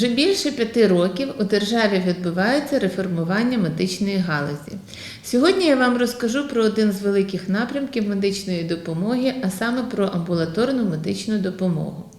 Вже більше п'яти років у державі відбувається реформування медичної галузі. Сьогодні я вам розкажу про один з великих напрямків медичної допомоги, а саме про амбулаторну медичну допомогу.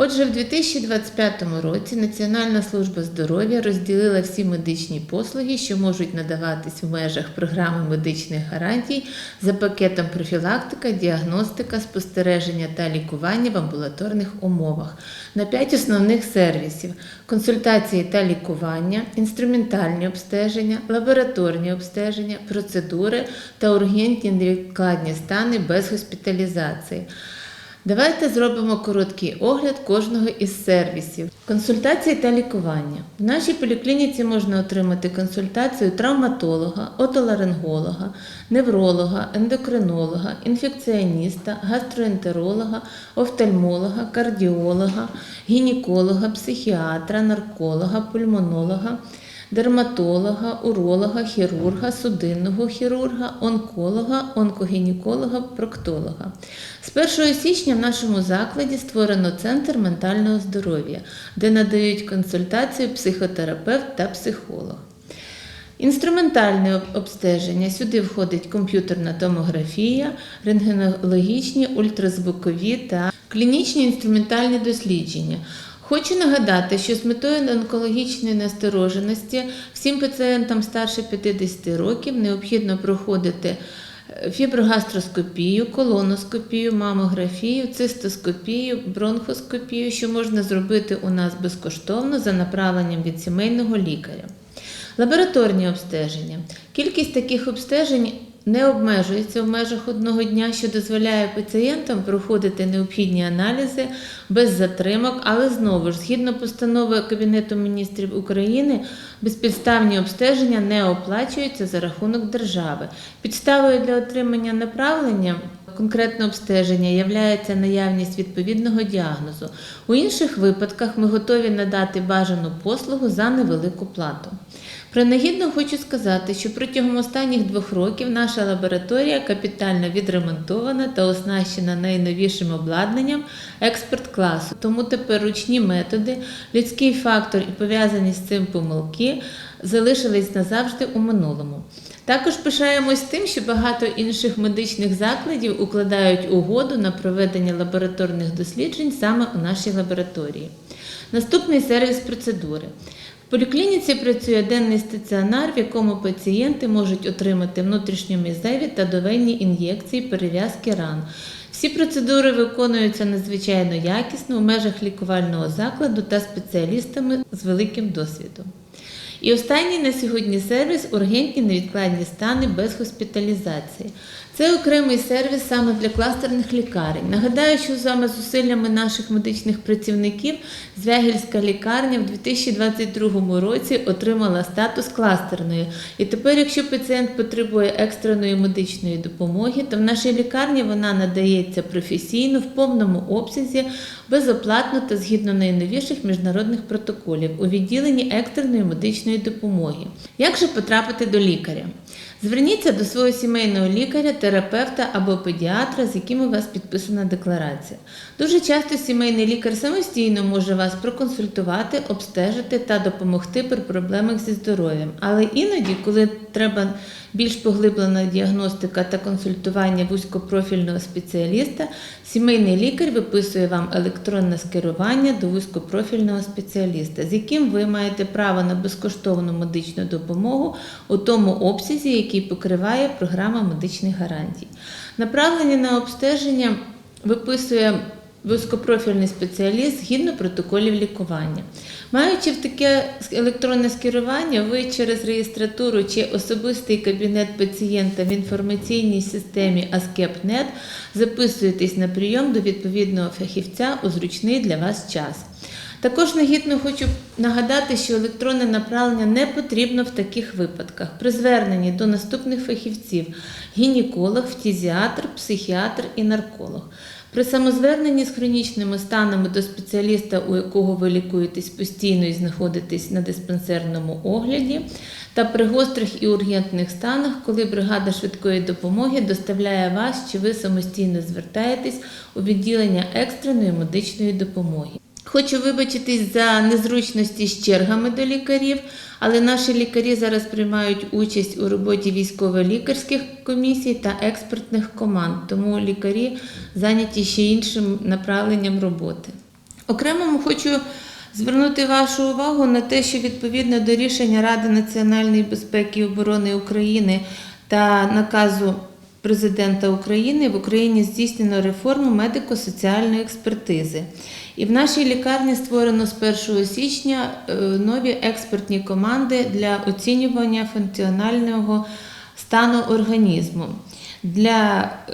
Отже, в 2025 році Національна служба здоров'я розділила всі медичні послуги, що можуть надаватись в межах програми медичних гарантій за пакетом профілактика, діагностика, спостереження та лікування в амбулаторних умовах на п'ять основних сервісів: консультації та лікування, інструментальні обстеження, лабораторні обстеження, процедури та ургентні невідкладні стани без госпіталізації. Давайте зробимо короткий огляд кожного із сервісів. Консультації та лікування. В нашій поліклініці можна отримати консультацію травматолога, отоларинголога, невролога, ендокринолога, інфекціоніста, гастроентеролога, офтальмолога, кардіолога, гінеколога, психіатра, нарколога, пульмонолога дерматолога, уролога, хірурга, судинного хірурга, онколога, онкогінеколога, проктолога. З 1 січня в нашому закладі створено Центр ментального здоров'я, де надають консультацію психотерапевт та психолог. Інструментальне обстеження. Сюди входить комп'ютерна томографія, рентгенологічні, ультразвукові та клінічні інструментальні дослідження. Хочу нагадати, що з метою онкологічної настороженості всім пацієнтам старше 50 років необхідно проходити е, фіброгастроскопію, колоноскопію, мамографію, цистоскопію, бронхоскопію, що можна зробити у нас безкоштовно за направленням від сімейного лікаря. Лабораторні обстеження. Кількість таких обстежень не обмежується в межах одного дня, що дозволяє пацієнтам проходити необхідні аналізи без затримок, але знову ж, згідно постанови Кабінету міністрів України, безпідставні обстеження не оплачуються за рахунок держави. Підставою для отримання направлення Конкретне обстеження являється наявність відповідного діагнозу. У інших випадках ми готові надати бажану послугу за невелику плату. Принагідно хочу сказати, що протягом останніх двох років наша лабораторія капітально відремонтована та оснащена найновішим обладнанням експорт класу. Тому тепер ручні методи, людський фактор і пов'язані з цим помилки залишились назавжди у минулому. Також пишаємось тим, що багато інших медичних закладів укладають угоду на проведення лабораторних досліджень саме у нашій лабораторії. Наступний сервіс процедури. В поліклініці працює денний стаціонар, в якому пацієнти можуть отримати внутрішньомізеві та довенні ін'єкції перев'язки ран. Всі процедури виконуються надзвичайно якісно у межах лікувального закладу та спеціалістами з великим досвідом. І останній на сьогодні сервіс ургентні невідкладні стани без госпіталізації. Це окремий сервіс саме для кластерних лікарень. Нагадаю, що саме зусиллями наших медичних працівників Звягільська лікарня в 2022 році отримала статус кластерної. І тепер, якщо пацієнт потребує екстреної медичної допомоги, то в нашій лікарні вона надається професійно в повному обсязі, безоплатно та згідно найновіших міжнародних протоколів у відділенні екстреної медичної допомоги. Як же потрапити до лікаря? Зверніться до свого сімейного лікаря, терапевта або педіатра, з яким у вас підписана декларація. Дуже часто сімейний лікар самостійно може вас проконсультувати, обстежити та допомогти при проблемах зі здоров'ям. Але іноді, коли треба більш поглиблена діагностика та консультування вузькопрофільного спеціаліста, сімейний лікар виписує вам електронне скерування до вузькопрофільного спеціаліста, з яким ви маєте право на безкоштовну медичну допомогу у тому обсязі, який покриває програма медичних гарантій. Направлення на обстеження виписує вузькопрофільний спеціаліст згідно протоколів лікування. Маючи в таке електронне скерування, ви через реєстратуру чи особистий кабінет пацієнта в інформаційній системі ASCEP.NET записуєтесь на прийом до відповідного фахівця у зручний для вас час. Також нагідно хочу нагадати, що електронне направлення не потрібно в таких випадках. При зверненні до наступних фахівців гінеколог, фтізіатр, психіатр і нарколог. При самозверненні з хронічними станами до спеціаліста, у якого ви лікуєтесь постійно і знаходитесь на диспансерному огляді, та при гострих і ургентних станах, коли бригада швидкої допомоги доставляє вас чи ви самостійно звертаєтесь у відділення екстреної медичної допомоги. Хочу вибачитись за незручності з чергами до лікарів, але наші лікарі зараз приймають участь у роботі військово-лікарських комісій та експертних команд, тому лікарі зайняті ще іншим направленням роботи. Окремо хочу звернути вашу увагу на те, що відповідно до рішення Ради національної безпеки і оборони України та наказу Президента України в Україні здійснено реформу медико-соціальної експертизи. І в нашій лікарні створено з 1 січня е, нові експертні команди для оцінювання функціонального стану організму для е,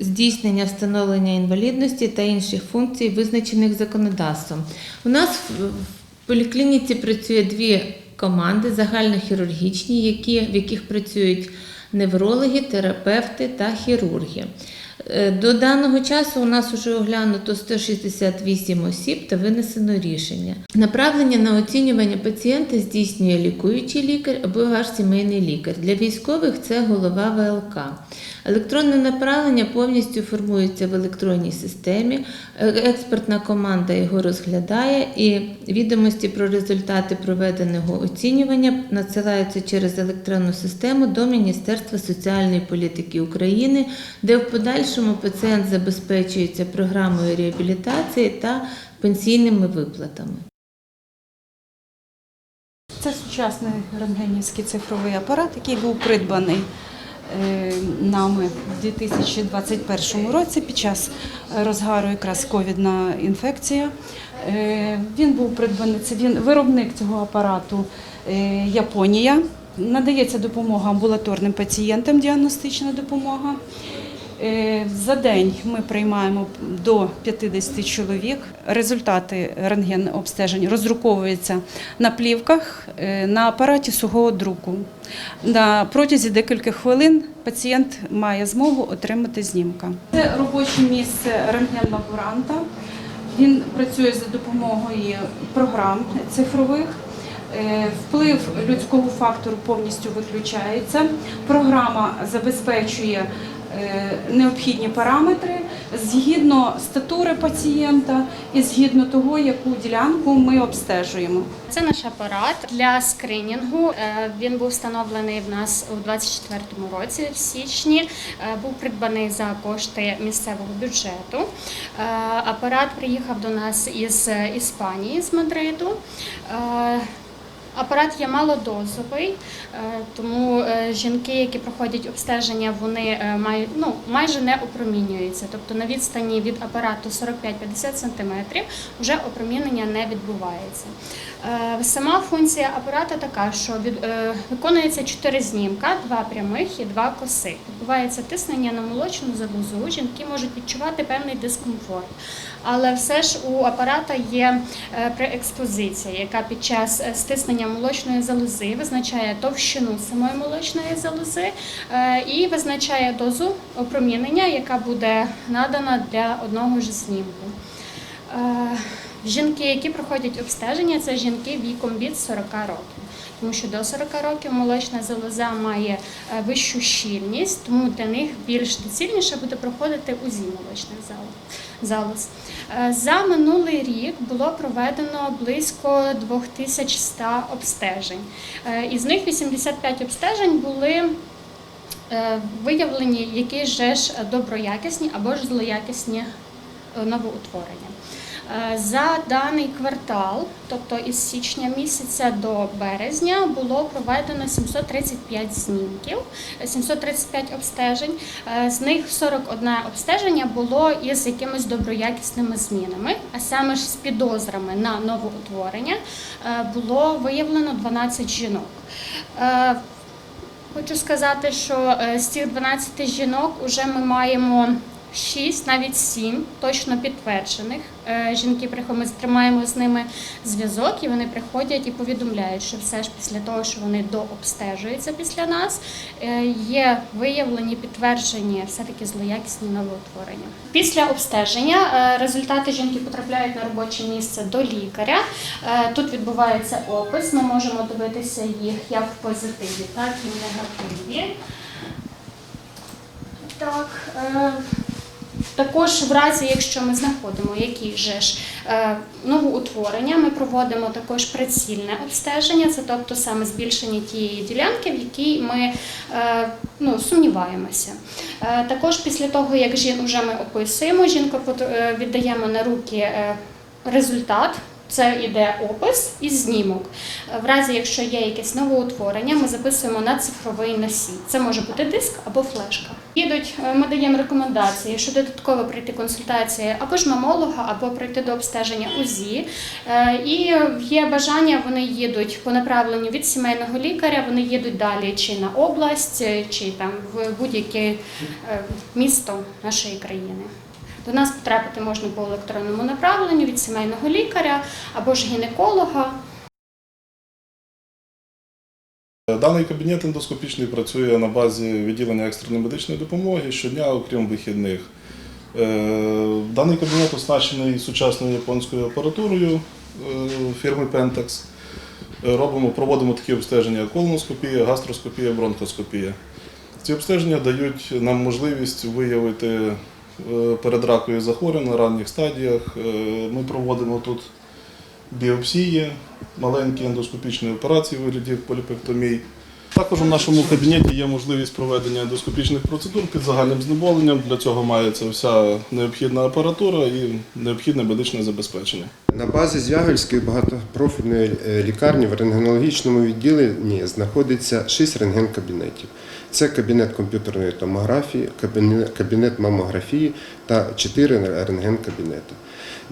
здійснення встановлення інвалідності та інших функцій, визначених законодавством. У нас в поліклініці працює дві команди загальнохірургічні, які, в яких працюють неврологи, терапевти та хірурги. Е, До даного часу у нас вже оглянуто 168 осіб та винесено рішення. Направлення на оцінювання пацієнта здійснює лікуючий лікар або ваш сімейний лікар. Для військових це голова ВЛК. Електронне направлення повністю формується в електронній системі. Е, Експертна команда його розглядає, і відомості про результати проведеного оцінювання надсилаються через електронну систему до Міністерства соціальної політики України, де в подальшому пацієнт забезпечується програмою реабілітації та пенсійними виплатами. Це сучасний рентгенівський цифровий апарат, який був придбаний е, нами в 2021 році під час розгару якраз ковідна інфекція. Е, Він був придбаний, це він виробник цього апарату е, Японія. Надається допомога амбулаторним пацієнтам, діагностична допомога. Е, За день ми приймаємо до 50 чоловік. Результати рентген-обстежень роздруковуються на плівках е, на апараті сухого друку. На протязі декількох хвилин пацієнт має змогу отримати знімка. Це робоче місце рентген-лаборанта. Він працює за допомогою програм цифрових. Е, Вплив людського фактору повністю виключається. Програма забезпечує необхідні параметри згідно статури пацієнта і згідно того, яку ділянку ми обстежуємо. Це наш апарат для скринінгу. Е, Він був встановлений в нас у 2024 році, в січні. Е, Був придбаний за кошти місцевого бюджету. Е, Апарат приїхав до нас із Іспанії, з Мадриду. Апарат є малодозовий, е, тому е, жінки, які проходять обстеження, вони е, мають ну майже не опромінюються. Тобто на відстані від апарату 45-50 см вже опромінення не відбувається. Сама функція апарата така, що від, виконується чотири знімка, два прямих і два косих. Відбувається тиснення на молочну залозу. Жінки можуть відчувати певний дискомфорт. Але все ж у апарата є преекспозиція, яка під час стиснення молочної залози визначає товщину самої молочної залози е, і визначає дозу опромінення, яка буде надана для одного ж знімку. Е, Жінки, які проходять обстеження, це жінки віком від 40 років. Тому що до 40 років молочна залоза має е, вищу щільність, тому для них більш доцільніше буде проходити УЗІ молочних залоз. Е, За минулий рік було проведено близько 2100 обстежень. Е, Із них 85 обстежень були виявлені які же ж доброякісні або ж злоякісні новоутворення. Е, За даний квартал, тобто із січня місяця до березня, було проведено 735 знімків, е, 735 обстежень. Е, З них 41 обстеження було із якимись доброякісними змінами, а саме ж з підозрами на новоутворення е, було виявлено 12 жінок. Е, Хочу сказати, що е, з цих 12 жінок вже ми маємо 6, навіть 7 точно підтверджених. Е, Жінки ми тримаємо з ними зв'язок, і вони приходять і повідомляють, що все ж після того, що вони дообстежуються після нас, е, є виявлені підтверджені все-таки злоякісні новоутворення. Після обстеження е, результати жінки потрапляють на робоче місце до лікаря. Тут відбувається опис. Ми можемо дивитися їх як в позитиві, так і в негативі. Так. Також в разі, якщо ми знаходимо які же ж е, новоутворення, ми проводимо також прицільне обстеження, це тобто саме збільшення тієї ділянки, в якій ми е, ну, сумніваємося. Е, Також після того, як жін вже ми описуємо, жінку віддаємо на руки результат. Це йде опис і знімок. В разі, якщо є якесь новоутворення, ми записуємо на цифровий носій. Це може бути диск або флешка. Їдуть, е, ми даємо рекомендації, що додатково пройти консультації або ж мамолога, або пройти до обстеження УЗІ. Е, І є бажання, вони їдуть по направленню від сімейного лікаря, вони їдуть далі чи на область, чи там в будь-яке е, місто нашої країни. До нас потрапити можна по електронному направленню від сімейного лікаря або ж гінеколога. Даний кабінет ендоскопічний працює на базі відділення екстреної медичної допомоги щодня, окрім вихідних. Е, Даний кабінет оснащений сучасною японською апаратурою е, фірми Pentax. Е, Робимо, проводимо такі обстеження, колоноскопія, гастроскопія, бронхоскопія. Ці обстеження дають нам можливість виявити е, передракові захворювань на ранніх стадіях. Е, Ми проводимо тут біопсії, маленькі ендоскопічні операції у вигляді поліпектомій. Також у нашому кабінеті є можливість проведення ендоскопічних процедур під загальним знеболенням. Для цього мається вся необхідна апаратура і необхідне медичне забезпечення. На базі Звягельської багатопрофільної е, лікарні в рентгенологічному відділенні знаходиться 6 рентген-кабінетів. Це кабінет комп'ютерної томографії, кабінет, мамографії та 4 рентген-кабінети.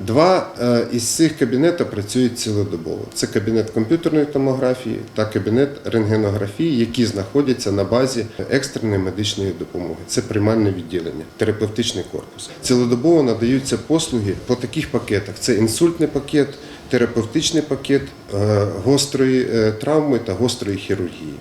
Два е, із цих кабінетів працюють цілодобово. Це кабінет комп'ютерної томографії та кабінет рентгенографії, які знаходяться на базі екстреної медичної допомоги. Це приймальне відділення, терапевтичний корпус. Цілодобово надаються послуги по таких пакетах: це інсультний пакет, терапевтичний пакет е, гострої е, травми та гострої хірургії.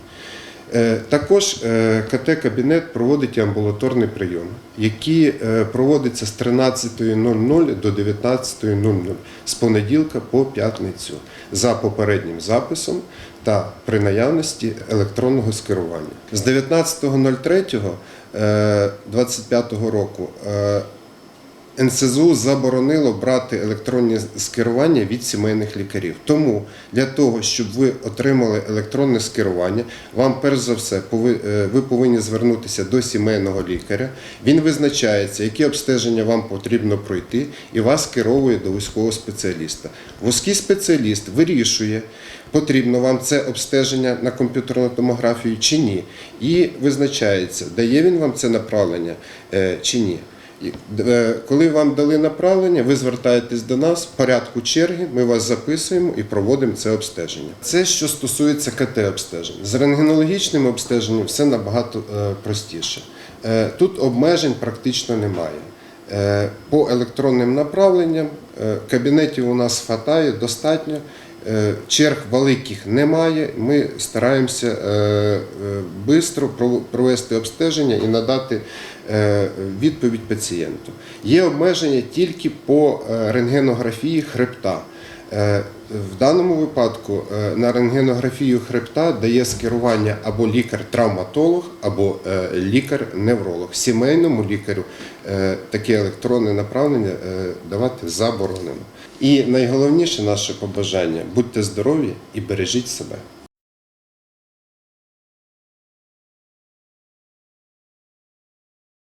Е, Також е, КТ-кабінет проводить амбулаторний прийом, який е, проводиться з 13.00 до 19.00 з понеділка по п'ятницю за попереднім записом та при наявності електронного скерування. З 19.03.25 року е, НСЗУ заборонило брати електронні скерування від сімейних лікарів. Тому для того, щоб ви отримали електронне скерування, вам перш за все е, ви повинні звернутися до сімейного лікаря. Він визначається, які обстеження вам потрібно пройти, і вас скеровує до вузького спеціаліста. Вузький спеціаліст вирішує, потрібно вам це обстеження на комп'ютерну томографію чи ні, і визначається, дає він вам це направлення е, чи ні. Е, Коли вам дали направлення, ви звертаєтесь до нас в порядку черги, ми вас записуємо і проводимо це обстеження. Це що стосується КТ-обстежень. З рентгенологічним обстеженням все набагато е, простіше. Е, Тут обмежень практично немає. По електронним направленням кабінетів у нас хватає достатньо. Черг великих немає. Ми стараємося швидко провести обстеження і надати відповідь пацієнту. Є обмеження тільки по е, рентгенографії хребта. Е, В даному випадку е, на рентгенографію хребта дає скерування або лікар-травматолог, або е, лікар-невролог. Сімейному лікарю е, таке електронне направлення е, давати заборонено. І найголовніше наше побажання будьте здорові і бережіть себе.